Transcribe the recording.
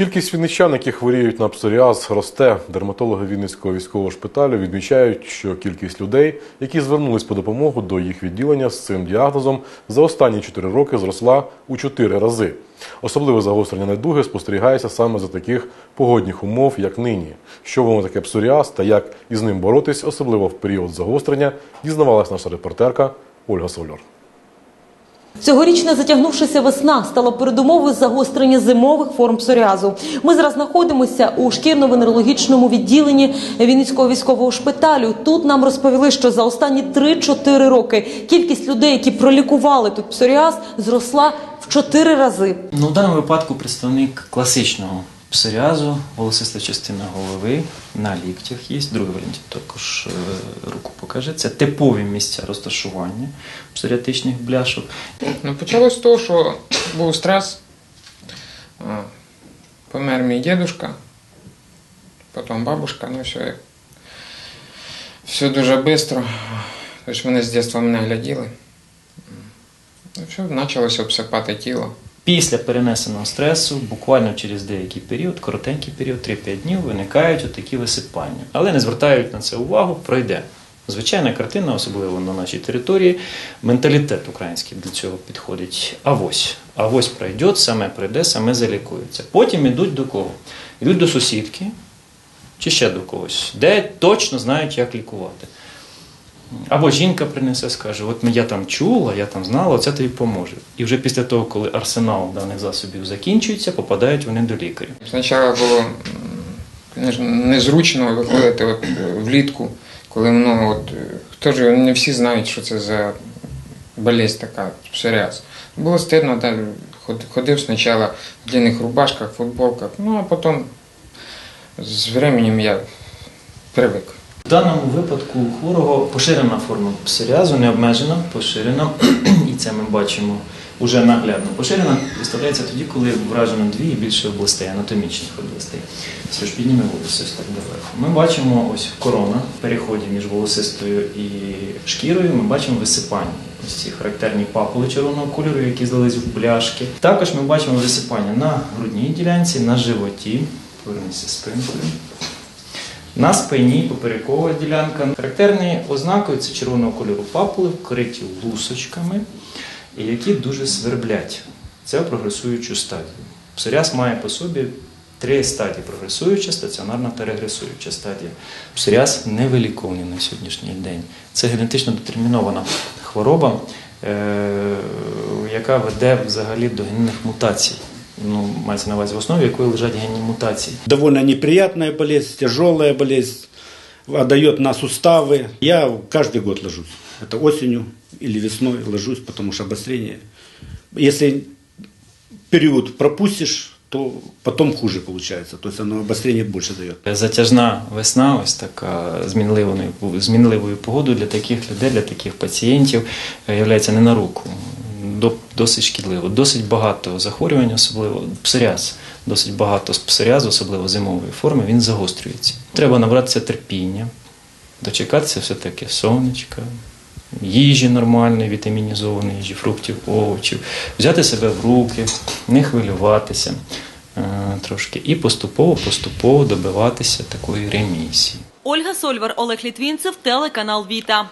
Кількість вінничан, які хворіють на псоріаз, росте. Дерматологи Вінницького військового шпиталю відмічають, що кількість людей, які звернулись по допомогу до їх відділення з цим діагнозом, за останні 4 роки зросла у 4 рази. Особливе загострення недуги спостерігається саме за таких погодних умов, як нині. Що воно таке псоріаз та як із ним боротись, особливо в період загострення, дізнавалась наша репортерка Ольга Соляр. Цьогорічна затягнувшася весна стала передумовою загострення зимових форм псоріазу. Ми зараз знаходимося у шкірно-венерологічному відділенні Вінницького військового шпиталю. Тут нам розповіли, що за останні 3-4 роки кількість людей, які пролікували тут псоріаз, зросла в 4 рази. Ну, в даному випадку представник класичного псоріазу, волосиста частина голови, на ліктях є. Другий варіант також е, руку покаже. Це типові місця розташування псоріатичних бляшок. Ну, почалось з того, що був стрес. Помер мій дідушка, потім бабушка, ну все. Все дуже швидко. Тож вони з дитинства мене гляділи. Ну, все, почалося обсипати тіло. Після перенесеного стресу, буквально через деякий період, коротенький період, 3-5 днів, виникають отакі висипання. Але не звертають на це увагу, пройде. Звичайна картина, особливо на нашій території, менталітет український до цього підходить. Авось. Авось пройде, саме пройде, саме залікується. Потім йдуть до кого? Йдуть до сусідки чи ще до когось, де точно знають, як лікувати. Або жінка принесе, скаже, от я там чула, я там знала, це тобі поможе. І вже після того, коли арсенал даних засобів закінчується, попадають вони до лікаря. Спочатку було незручно виходити от, е, влітку, коли много, от, е, хто ж не всі знають, що це за болезнь така, псоріаз. Було стидно, да, ходив спочатку в длинних рубашках, футболках, ну а потім з временем я привик. В даному випадку у хворого поширена форма псоріазу, не обмежена, поширена, і це ми бачимо уже наглядно. Поширена виставляється тоді, коли вражено дві і більше областей, анатомічних областей. Все ж підніме волосся так доверху. Ми бачимо ось корона в переході між волосистою і шкірою. Ми бачимо висипання. Ось ці характерні папули червоного кольору, які здались в бляшки. Також ми бачимо висипання на грудній ділянці, на животі. Повернися спинкою. На спині поперекова ділянка. Характерною ознакою це червоного кольору папули, вкриті лусочками, які дуже сверблять. Це прогресуючу стадію. Псоріаз має по собі три стадії: прогресуюча, стаціонарна та регресуюча стадія. Псоріаз невиліковний на сьогоднішній день. Це генетично детермінована хвороба, е, яка веде взагалі до генних мутацій Ну, мається на увазі в основі якої лежать генні мутації. довольно неприятная болезнь, тяжелая болезнь, отдает на суставы. Я каждый год ложусь. Это осенью или весной ложусь, потому что обострение. Если период пропустишь, то потом хуже получается. То есть оно обострение больше дает. Затяжна весна, ось така з мінливою, змінливою погодою для таких людей, для таких пацієнтів е, являється не на руку. До- Досить шкідливо. Досить багато захворювань, особливо псоріаз. Досить багато псоріазу, особливо зимової форми, він загострюється. Треба набратися терпіння, дочекатися все-таки сонечка, їжі нормальної, вітамінізованої їжі, фруктів, овочів, взяти себе в руки, не хвилюватися е, трошки і поступово-поступово добиватися такої ремісії. Ольга Сольвар, Олег Літвінцев, телеканал Віта.